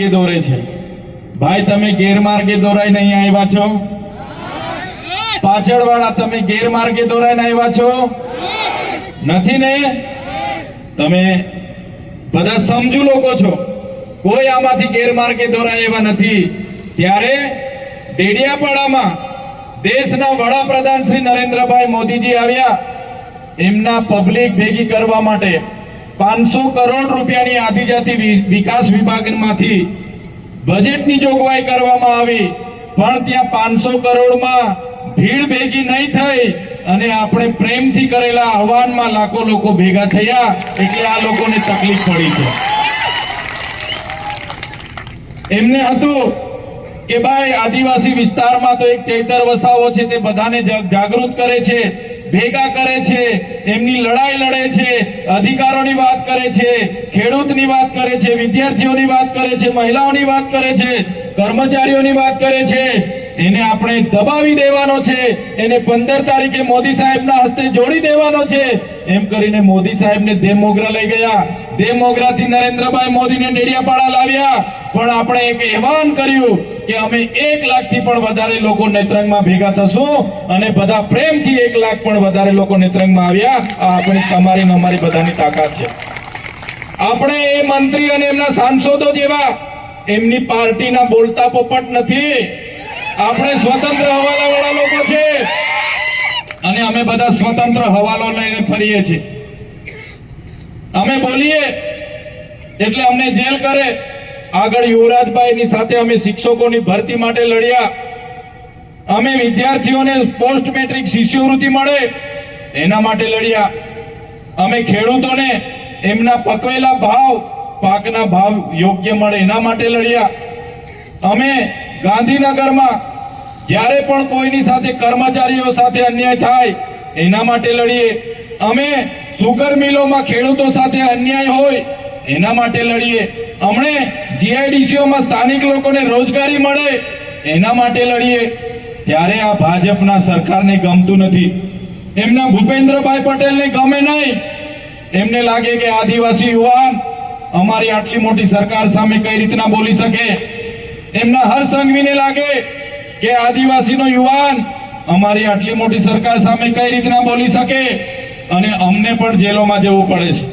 ગેરમાર્ગે દોરે છે. ભાઈ, તમે ગેરમાર્ગે દોરાઈને અહીંયા આવ્યા છો? પાછળવાળા, તમે ગેરમાર્ગે દોરાઈને આવ્યા છો? નથી ને? તમે બધા સમજુ લોકો છો. કોઈ આમાંથી ગેરમાર્ગે દોરાય એવા નથી. ત્યારે ડેડિયાપાડામાં દેશના વડાપ્રધાન શ્રી નરેન્દ્રભાઈ મોદીજી આવ્યા. એમના પબ્લિક ભેગી કરવા માટે. પાંચસો કરોડ રૂપિયાની આદિજાતિ વિકાસ વિભાગમાંથી બજેટની જોગવાઈ કરવામાં આવી, પણ ત્યાં પાંચસો કરોડમાં ભીડ ભેગી નહીં થઈ અને આપણે પ્રેમથી કરેલા આહવાનમાં લાખો લોકો ભેગા થયા, એટલે આ લોકોને તકલીફ પડી છે. એમને હતું કે ભાઈ, આદિવાસી વિસ્તારમાં તો એક ચૈતર વસાવો છે, તે બધાને જાગૃત કરે છે. ભેગા કરે છે, એમની લડાઈ લડે છે, અધિકારોની વાત કરે છે, ખેડૂતની વાત કરે છે, વિદ્યાર્થીઓની વાત કરે છે, મહિલાઓની વાત કરે છે, કર્મચારીઓની વાત કરે છે એને આપણે દબાવી દેવાનો છે. એને પંદર તારીખે મોદી સાહેબના હસ્તે જોડી દેવાનો છે. એમ કરીને મોદી સાહેબને દેમોગરા લઈ ગયા. દેમોગરાથી નરેન્દ્રભાઈ મોદીને ડેડિયાપાડા લાવ્યા. પણ આપણે એક એવાન કર્યું કે અમે એક લાખથી પણ વધારે લોકો નેત્રંગમાં ભેગા થશું અને બધા પ્રેમથી એક લાખ પણ વધારે લોકો નેત્રંગમાં આવ્યા. આ આપણી તમારી ને અમારી બધાની તાકાત છે. આપણે એ મંત્રી અને એમના સાંસદો જેવા એમની પાર્ટીના બોલતા પોપટ નથી. આપણે સ્વતંત્ર હવાલાવાળા લોકો છે. અને અમે બધા સ્વતંત્ર હવાલો લઈને ફરીએ છીએ. અમે બોલીએ, એટલે અમને જેલ કરે. આગળ યુવરાજભાઈની સાથે અમે શિક્ષકોની ભરતી માટે લડ્યા. અમે વિદ્યાર્થીઓને પોસ્ટ મેટ્રિક શિષ્યવૃત્તિ મળે, એના માટે લડ્યા. અમે ખેડૂતોને એમના પકવેલા ભાવ, પાકના ભાવ યોગ્ય મળે એના માટે લડ્યા. અમે ગાંધીનગરમાં જ્યારે પણ કોઈની સાથે કર્મચારીઓ સાથે અન્યાય થાય, એના માટે લડીએ. અમે સુગર મિલોમાં ખેડૂતો સાથે અન્યાય હોય, એના માટે લડીએ. અમને જીઆઈડીસીઓમાં સ્થાનિક લોકોને રોજગારી મળે, એના માટે લડીએ. ત્યારે આ ભાજપના સરકારને ગમતું નથી. એમના ભૂપેન્દ્રભાઈ પટેલને ગમે નહીં. એમને લાગે કે આદિવાસી યુવાન અમારી આટલી મોટી સરકાર સામે કઈ રીતના બોલી શકે? એમના હર સંઘવીને લાગે કે આદિવાસીનો યુવાન અમારી આટલી મોટી સરકાર સામે કઈ રીતના બોલી શકે અને અમને પણ જેલોમાં જવું પડે છે.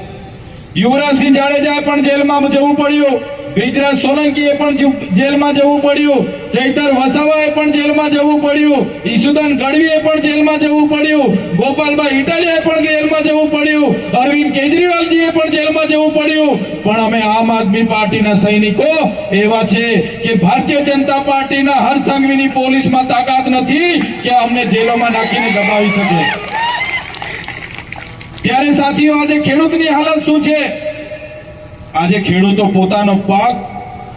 યુવરાજસિંહ જાડેજાએ પણ જેલમાં જવું પડ્યું. બ્રિજરાજ સોલંકીએ પણ જેલમાં જવું પડ્યું. ચૈતર વસાવાએ પણ જેલમાં જવું પડ્યું. ઈસુદાન ગઢવીએ પણ જેલમાં જવું પડ્યું. ગોપાલભાઈ ઇટાલિયાએ પણ જવું પડ્યું. અરવિંદ કેજરીવાલજીએ પણ જેલમાં જવું પડ્યું. પણ અમે આમ આદમી પાર્ટીના સૈનિકો એવા છે કે ભારતીય જનતા પાર્ટીના હર સંઘવીની પોલીસમાં તાકાત નથી કે અમને જેલોમાં નાખીને દબાવી શકે. ત્યારે સાથીઓ, આજે ખેડૂતની હાલત શું છે? આજે ખેડૂતો પોતાનો પાક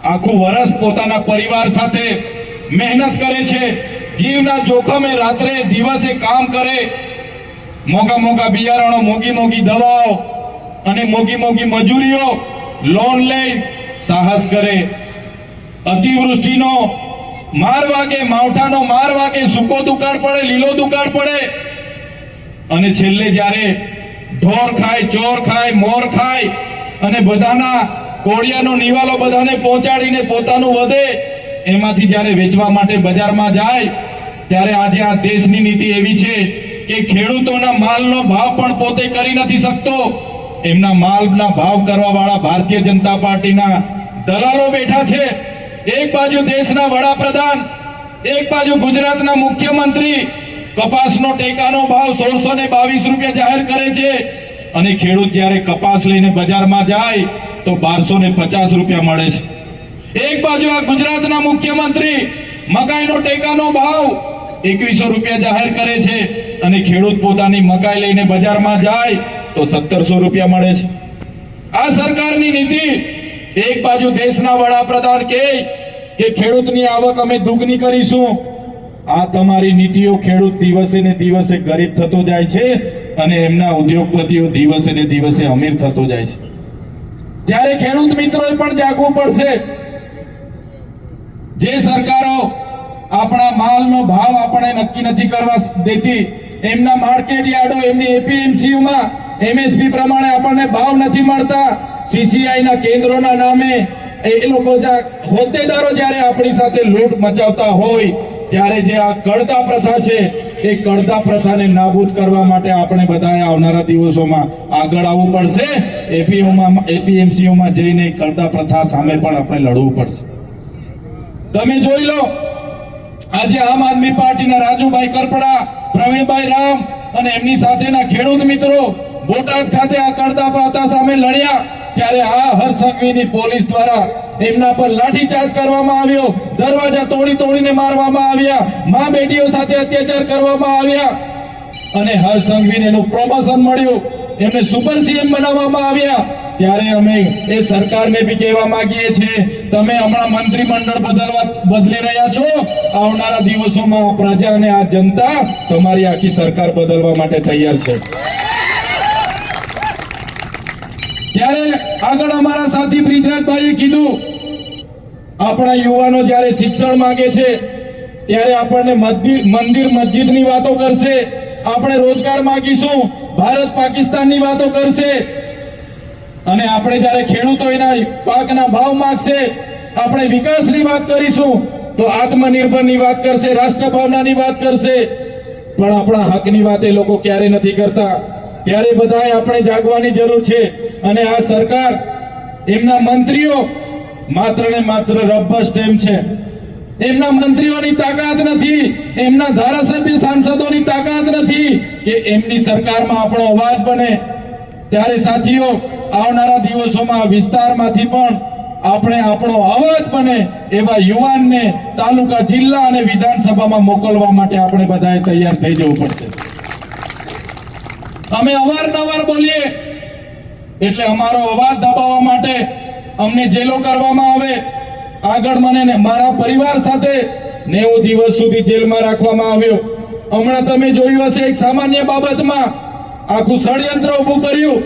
આખું વર્ષ પોતાના પરિવાર સાથે મહેનત કરે છે. જીવના જોખમે રાત્રે દિવસે કામ કરે. મોંઘા મોંઘા બિયારણો મોંઘી મોંઘી દવાઓ અને મોંઘી મોંઘી મજૂરીઓ લોન લઈ સાહસ કરે. અતિવૃષ્ટિનો માર વાગે, માવઠાનો માર વાગે, સૂકો દુકાળ પડે, લીલો દુકાળ પડે. અને છેલ્લે જ્યારે ઢોર ખાય, ચોર ખાય, મોર ખાય અને બધાના કોળિયાનો નિવાલો બધાને પહોંચાડીને પોતાનું વધે, એમાંથી જ્યારે વેચવા માટે બજારમાં જાય, ત્યારે આજે આ દેશની નીતિ એવી છે કે ખેડૂતોના માલનો ભાવ પણ પોતે કરી નથી શકતો. એમના માલના ભાવ કરવા વાળા ભારતીય જનતા પાર્ટીના દલાલો બેઠા છે. એક બાજુ દેશના વડાપ્રધાન, એક બાજુ ગુજરાતના મુખ્યમંત્રી કપાસનો ટેકાનો ભાવ સોળસો ને બાવીસ રૂપિયા જાહેર કરે છે. અને ખેડૂત જ્યારે કપાસ લઈને બજારમાં જાય, તો બારસો ને પચાસ રૂપિયા મળે છે. એક બાજુ આ ગુજરાતના મુખ્યમંત્રી મકાઈનો ટેકાનો ભાવ એકવીસો રૂપિયા જાહેર કરે છે. અને ખેડૂત પોતાની મકાઈ લઈને બજારમાં જાય તો સત્તરસો રૂપિયા મળે છે. આ સરકારની નીતિ એક બાજુ દેશના વડાપ્રધાન કહે કે ખેડૂતની આવક અમે દુગની કરીશું. આ તમારી નીતિઓ ખેડૂત દિવસે ને દિવસે ગરીબ થતો જાય છે અને એમના ઉદ્યોગપતિઓ દિવસે ને દિવસે અમીર થતો જાય છે. ત્યારે ખેડૂત મિત્રોએ પણ જાગવું પડશે. જે સરકારો આપણા માલનો ભાવ આપણે નક્કી નથી કરવા દેતી એમના માર્કેટ યાર્ડો, એમની એપીએમસીયુમાં એમએસપી પ્રમાણે આપણને ભાવ નથી મળતા. સીસીઆઈ ના કેન્દ્રોના નામે એ લોકો હોદ્દેદારો જ્યારે આપણી સાથે લૂંટ મચાવતા હોય, ત્યારે જે આ કડતા પ્રથા છે, એ કડતા પ્રથાને નાબૂદ કરવા માટે આપણે બધાએ આવનારા દિવસોમાં આગળ આવવું પડશે. એપીઓમાં, એપીએમસીઓમાં જઈને કડતા પ્રથા સામે પણ આપણે લડવું પડશે. તમે જોઈ લો, આજે આમ આદમી પાર્ટીના રાજુભાઈ કરપડા પ્રવીણભાઈ રામ અને એમની સાથેના ખેડૂત મિત્રો બોટાદ ખાતે આ કરતા પ્રથા સામે લડ્યા ત્યારે આ હરસંઘવીની પોલીસ દ્વારા એમના પર લાઠીચાર્જ કરવામાં આવ્યો. દરવાજા તોડી તોડીને મારવામાં આવ્યા. મા બેટીઓ સાથે અત્યાચાર કરવામાં આવ્યા. અને હરસંઘવીને એનું પ્રમોશન મળ્યું. એમને સુપર સીએમ બનાવવામાં આવ્યા. ત્યારે અમે એ સરકારને બી કહેવા માંગીએ છીએ, તમે હમણાં મંત્રીમંડળ બદલવા બદલી રહ્યા છો. આવનારા દિવસોમાં પ્રજા અને આ જનતા તમારી આખી સરકાર બદલવા માટે તૈયાર છે. ત્યારે આગળ અમારા સાથી બ્રિજરાજભાઈએ કીધું, આપણા યુવાનો જ્યારે શિક્ષણ માંગે છે, ત્યારે આપણને મંદિર મસ્જિદની વાતો કરશે. આપણે રોજગાર માંગીશું. ભારત પાકિસ્તાનની વાતો કરશે. અને આપણે જ્યારે ખેડૂતો એના પાકના ભાવ માંગશે, આપણે વિકાસની વાત કરીશું, તો આત્મનિર્ભરની વાત કરશે, રાષ્ટ્રભાવનાની વાત કરશે. પણ આપણા હકની વાત એ લોકો ક્યારે નથી કરતા. ત્યારે બધાએ આપણે જાગવાની જરૂર છે. અને આ સરકાર, એમના મંત્રીઓ માત્ર ને માત્ર રબ્બર સ્ટેમ્પ છે. એમના મંત્રીઓની તાકાત નથી, એમના ધારાસભ્ય સાંસદોની તાકાત નથી કે એમની સરકારમાં આપણો અવાજ બને. ત્યારે સાથીઓ, આવનારા દિવસોમાં વિસ્તારમાંથી પણ આપણે આપણો અવાજ બને એવા યુવાનને તાલુકા, જિલ્લા અને વિધાનસભામાં મોકલવા માટે આપણે બધાએ તૈયાર થઈ જવું પડશે. અમે અવારનવાર બોલીએ, એટલે અમારો અવાજ દબાવવા માટે અમને જેલો કરવામાં આવે આગળ મને મારા પરિવાર સાથે નેવું દિવસ સુધી જેલમાં રાખવામાં આવ્યો. હમણાં તમે જોયું હશે એક સામાન્ય બાબતમાં આખું ષડયંત્ર ઊભું કર્યું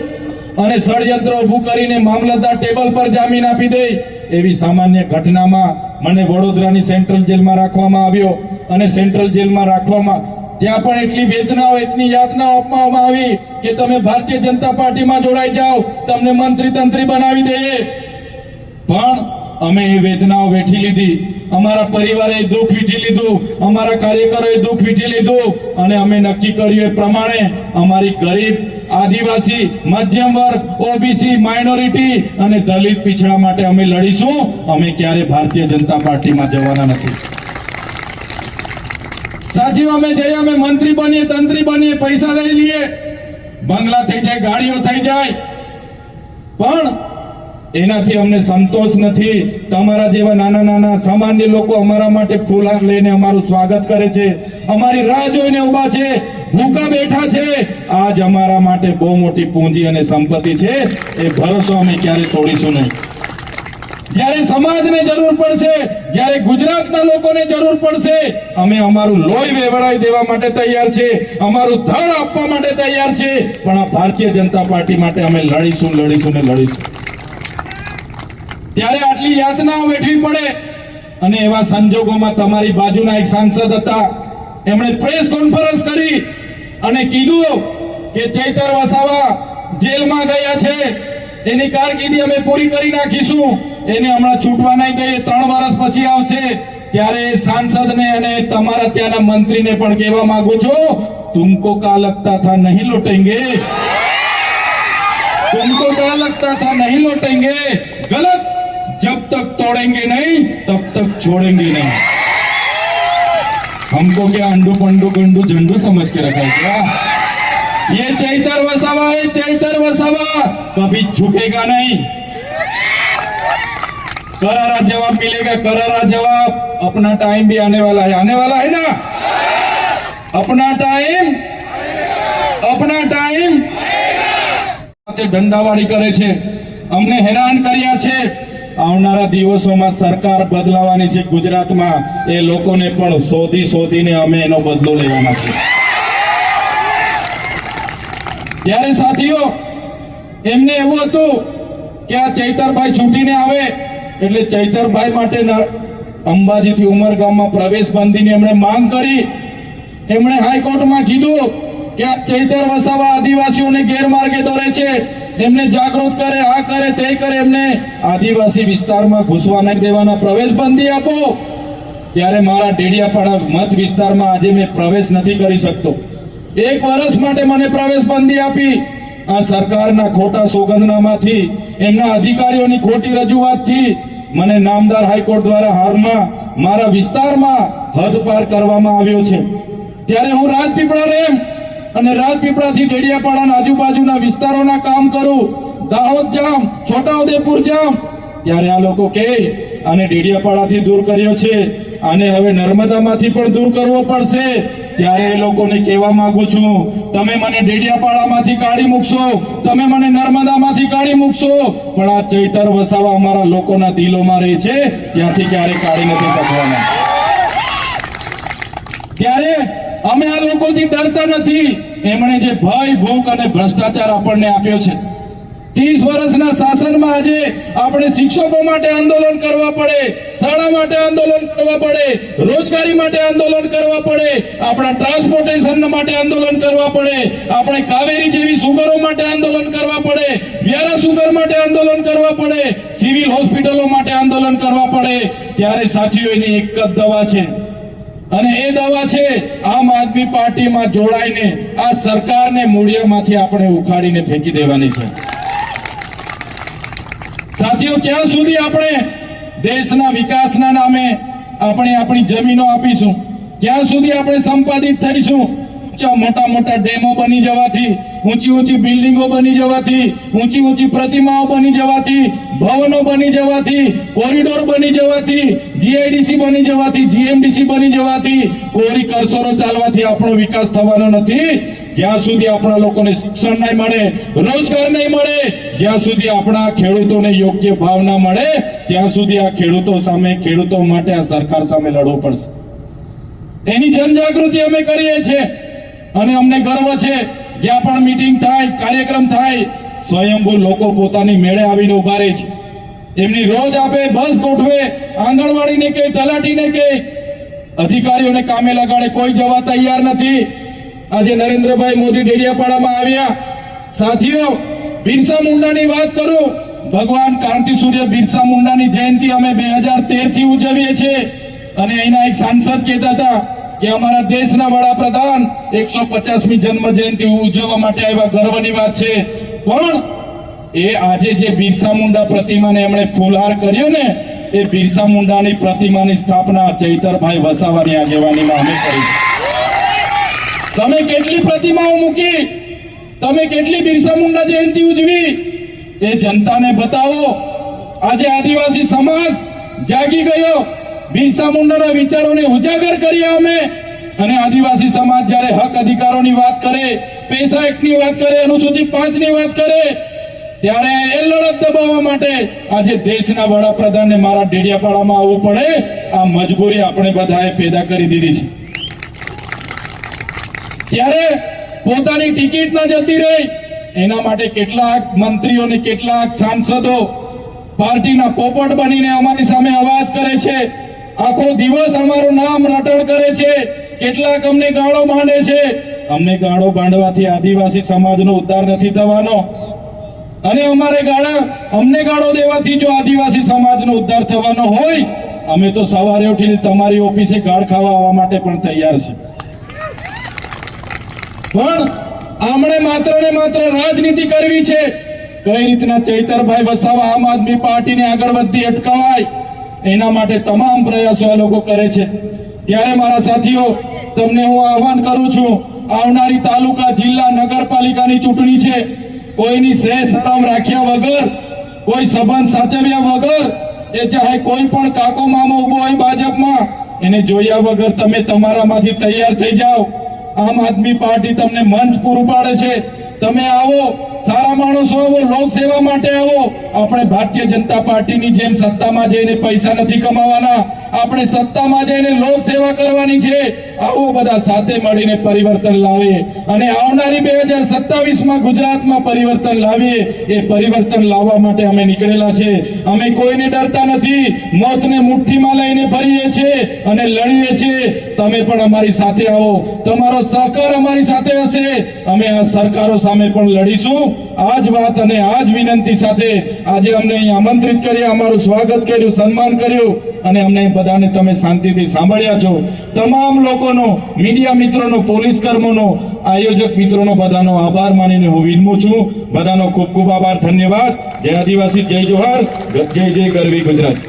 અને ષડયંત્ર ઊભું કરીને મામલતદાર ટેબલ પર જામીન આપી દે એવી સામાન્ય ઘટનામાં મને વડોદરાની સેન્ટ્રલ જેલમાં રાખવામાં આવ્યો. અને સેન્ટ્રલ જેલમાં રાખવામાં ત્યાં પણ એટલી વેદનાઓ, એટલી યાતનાઓ આપવામાં આવી કે તમે ભારતીય જનતા પાર્ટીમાં જોડાઈ જાઓ, તમને મંત્રી તંત્રી બનાવી દઈએ. પણ અમે એ વેદનાઓ વેઠી લીધી. અમારા પરિવારે દુઃખ વીઠી લીધું. અમારા કાર્યકરોએ દુઃખ વીઠી લીધું. અને અમે નક્કી કર્યું એ પ્રમાણે અમારી ગરીબ, આદિવાસી, મધ્યમ વર્ગ, ઓબીસી, માઇનોરિટી અને દલિત પીછડા માટે અમે લડીશું. અમે ક્યારે ભારતીય જનતા પાર્ટીમાં જવાના નથી. સાચી અમે જઈએ અમે મંત્રી બનીએ, તંત્રી બનીએ, પૈસા લઈ લઈએ. બંગલા થઈ જાય, ગાડીઓ થઈ જાય. પણ એનાથી અમને સંતોષ નથી. તમારા જેવા નાના નાના સામાન્ય લોકો અમારા માટે ફૂલા લઈને અમારું સ્વાગત કરે છે. અમારી રાહ જોઈને ઊભા છે. ભૂખા બેઠા છે. આજ અમારા માટે બહુ મોટી પૂંજી અને સંપત્તિ છે. એ ભરોસો અમે ક્યારે તોડીશું નહીં. જ્યારે સમાજને જરૂર પડશે, જ્યારે ગુજરાતના લોકોને જરૂર પડશે, અમે અમારું લોહી વેવડાવી દેવા માટે તૈયાર છે. અમારું ધન આપવા માટે તૈયાર છે. પણ આ ભારતીય જનતા પાર્ટી માટે અમે લડીશું લડીશું ને લડીશું. ત્યારે આટલી યાતનાઓ વેઠવી પડે અને એવા સંજોગોમાં તમારી બાજુના એક સાંસદ હતા એમણે પ્રેસ કોન્ફરન્સ કરી અને કીધું કે ચૈતર વસાવા જેલમાં ગયા છે એની કારકિર્દી અમે પૂરી કરી નાખીશું એને હમણાં છૂટવા નહીં દઈએ ત્રણ વર્ષ પછી આવશે ત્યારે એ સાંસદને અને તમારા ત્યાંના મંત્રીને પણ કહેવા માંગુ છું તુમકો કા લગતા થા નહીં લૂટેંગે तुमको क्या लगता था नहीं लौटेंगे गलत जब तक तोड़ेंगे नहीं तब तक छोड़ेंगे नहीं हमको क्या अंडू पंडू गंडू झंडू समझ के रखा है क्या ये चैतर वसावा है चैतर वसावा कभी झुकेगा नहीं करारा जवाब मिलेगा करारा जवाब अपना टाइम भी आने वाला है आने वाला है ना अपना टाइम अपना टाइम સાથે દંડાવાળી કરે છે અમને હેરાન કર્યા છે આવનારા દિવસોમાં સરકાર બદલાવાની છે ગુજરાતમાં, એ લોકોને પણ શોધી શોધીને અમે એનો બદલો લેવાના છે. ત્યારે સાથીઓ, એમને એવું હતું કે આ ચૈતરભાઈ છૂટીને આવે, એટલે ચૈતરભાઈ માટે અંબાજીથી ઉમરગામમાં પ્રવેશ બંધીની એમણે માંગ કરી. એમણે હાઈકોર્ટમાં કીધું કે આ ચૈતર વસાવા આદિવાસીઓને ગેરમાર્ગે દોરે છે. એમને જાગૃત કરે, આ કરે, તે કરે, એમને આદિવાસી વિસ્તારમાં ઘૂસવા નહીં દેવાના પ્રવેશ બંધી આપો. ત્યારે મારા ડેડિયાપાડા મત વિસ્તારમાં આજે મેં પ્રવેશ નથી કરી શકતો. એક વર્ષ માટે મને પ્રવેશ બંધી આપી. આ સરકારના ખોટા સોગંદનામાથી એમના અધિકારીઓની ખોટી રજૂઆતથી મને નામદાર હાઈકોર્ટ દ્વારા હાલમાં મારા વિસ્તારમાં હદ પાર કરવામાં આવ્યો છે. ત્યારે હું રાજપીપળા રેમ અને રાજપીપળાથી ડેડિયાપાડાના આજુબાજુના વિસ્તારોના કામ કરું. દાહોદ જામ, છોટાઉદેપુર જામ. ત્યારે આ લોકો કે આને ડેડિયાપાડાથી દૂર કર્યો છે. આને હવે નર્મદામાંથી પણ દૂર કરવો પડશે. ત્યારે એ લોકોને કહેવા માંગુ છું, તમે મને ડેડિયાપાડામાંથી કાઢી મૂકશો. તમે મને નર્મદામાંથી કાઢી મૂકશો. પણ આ ચૈતર વસાવા અમારા લોકોના દિલોમાં રહે છે. ત્યાંથી ક્યારે કાઢી નથી શકવાના. ત્યારે અમે આ લોકોથી ડરતા નથી. એમણે જે ભય, ભૂખ અને ભ્રષ્ટાચાર આપણને આપ્યો છે. ત્રીસ વર્ષના શાસનમાં આજે આપણે શિક્ષકો માટે આંદોલન કરવા પડે, શાળા માટે આંદોલન કરવા પડે, રોજગારી માટે આંદોલન કરવા પડે, આપણા ટ્રાન્સપોર્ટેશન માટે આંદોલન કરવા પડે, આપણે કાવેરી જેવી સુગરો માટે આંદોલન કરવા પડે, વ્યારા સુગર માટે આંદોલન કરવા પડે, સિવિલ હોસ્પિટલો માટે આંદોલન કરવા પડે. ત્યારે સાથીઓ, એની એક જ દવા છે. અને એ દવા છે, આમ આદમી પાર્ટીમાં જોડાઈને આ સરકારને મૂળિયામાંથી આપણે ઉખાડીને ફેંકી દેવાની છે. સાથીઓ, ક્યાં સુધી આપણે દેશના વિકાસના નામે આપણે આપણી જમીનો આપીશું? ક્યાં સુધી આપણે સંપાદિત થઈશું? ઊંચા મોટા મોટા ડેમો બની જવાથી, ઊંચી ઊંચી બિલ્ડિંગો બની જવાથી, ઊંચી ઊંચી પ્રતિમાઓ બની જવાથી, ભવનો બની જવાથી, કોરિડોર બની જવાથી, જીઆઈડીસી બની જવાથી, જીએમડીસી બની જવાથી, કોરી કરસરો ચાલવાથી આપણો વિકાસ થવાનો નથી. જ્યાં સુધી આપણા લોકોને શિક્ષણ નહીં મળે, રોજગાર નહીં મળે, જ્યાં સુધી આપણા ખેડૂતોને યોગ્ય ભાવ ના મળે, ત્યાં સુધી આ ખેડૂતો સામે, ખેડૂતો માટે આ સરકાર સામે લડવું પડશે. એની જનજાગૃતિ અમે કરીએ છીએ. અને અમને ગર્વ છે, જ્યાં પણ મીટિંગ થાય, કાર્યક્રમ થાય, સ્વયંભૂ લોકો પોતાની મેળે આવીને ઊભા રહે છે. એમની રોજ આપે બસ ગોઠવે, આંગણવાડીને કે, તલાટીને કે, અધિકારીઓને કામે લગાડે, કોઈ જવા તૈયાર નથી. આજે નરેન્દ્રભાઈ મોદી ડેડિયાપાડામાં આવ્યા. સાથીઓ, બિરસા મુંડાની વાત કરું. ભગવાન કાંતિ સૂર્ય બિરસા મુંડાની જયંતિ અમે બે હજાર તેરથી ઉજવીએ છીએ. અને અહીંના એક સાંસદ કહેતા હતા કે અમારા દેશના વડાપ્રધાન એકસો પચાસમી જન્મ જયંતિ ઉજવવા માટે આવ્યા, ગર્વની વાત છે. પણ એ આજે જે બિરસા મુંડા પ્રતિમાને એમણે ફૂલહાર કર્યો ને, એ બિરસા મુંડાની પ્રતિમાની સ્થાપના ચૈતરભાઈ વસાવાની આગેવાનીમાં અમે કરી તમે કેટલી પ્રતિમાઓ મૂકી, તમે કેટલી બિરસા મુંડા જયંતિ ઉજવી, એ જનતાને બતાવો. આજે આદિવાસી સમાજ જાગી ગયો. બિરસા મુંડાના વિચારોને ઉજાગર કર્યા અમે. અને આદિવાસી સમાજ જ્યારે હક અધિકારોની વાત કરે પૈસા એકની વાત કરે, અનુસૂચિત પાંચની વાત કરે, ત્યારે એ લડત દબાવવા માટે આજે દેશના વડાપ્રધાનને મારા ડેડિયાપાડામાં આવવું પડે. આ મજબૂરી આપણે બધાએ પેદા કરી દીધી છે. ત્યારે પોતાની ટિકિટ ન જતી રહી, એના માટે કેટલાક મંત્રીઓને કેટલાક સાંસદો પાર્ટીના પોપટ બનીને અમારી સામે અવાજ કરે છે. આખો દિવસ અમારું નામ રટણ કરે છે. કેટલાક અમને ગાળો માંડે છે. અમને ગાળો બાંધવાથી આદિવાસી સમાજનો ઉદ્ધાર નથી થવાનો. અને અમારે ગાળા અમને ગાળો દેવાથી જો આદિવાસી સમાજનો ઉદ્ધાર થવાનો હોય, અમે તો સવારે ઉઠીને તમારી ઓફિસે ગાળ ખાવા આવવા માટે પણ તૈયાર છે પણ આમણે માત્ર ને માત્ર રાજનીતિ કરવી છે. કઈ રીતના ચૈતરભાઈ વસાવા આમ આદમી પાર્ટીને આગળ વધતી અટકાવાય? એના માટે તમામ પ્રયાસો આ લોકો કરે છે. ત્યારે મારા સાથીઓ, તમને હું આહવાન કરું છું, આવનારી તાલુકા જિલ્લા નગરપાલિકાની ચૂંટણી છે. કોઈની સે શરમ રાખ્યા વગર, કોઈ સંબંધ સાચવ્યા વગર, એ ચાહે કોઈ પણ કાકો મામો ઊભો હોય ભાજપમાં, એને જોયા વગર તમે તમારામાંથી તૈયાર થઈ જાઓ. આમ આદમી પાર્ટી તમને મંચ પૂરું પાડે છે. તમે આવો, સારા માણસો આવો લોક સેવા માટે આવો આપણે ભારતીય જનતા પાર્ટીની જેમ સત્તામાં જઈને પૈસા નથી કમાવાના, આપણે સત્તામાં જઈને લોક સેવા કરવાની છે, આવો બધા સાથે મળીને પરિવર્તન લાવે અને આવનારી બે હજાર સત્તાવીસમાં ગુજરાતમાં પરિવર્તન લાવીએ, એ પરિવર્તન લાવવા માટે અમે નીકળેલા છે. અમે કોઈને ડરતા નથી, મોતને મુઠ્ઠીમાં લઈને ફરીએ છીએ અને લડીએ છીએ. તમે પણ અમારી સાથે આવો. તમારો સહકાર અમારી સાથે હશે. અમે આ સરકારો સામે પણ લડીશું. આ જ વાત અને આ જ વિનંતી સાથે આજે અમને આમંત્રિત કર્યા, અમારું સ્વાગત કર્યું, સન્માન કર્યું અને અમને બધાને તમે શાંતિથી સાંભળ્યા છો. તમામ લોકોનો, મીડિયા મિત્રોનો, પોલીસ કર્મોનો આયોજક મિત્રોનો બધાનો આભાર માનીને હું વિનમું છું. બધાનો ખૂબ ખૂબ આભાર, ધન્યવાદ. જય આદિવાસી, જય જોહાર. જય જય ગરવી ગુજરાત.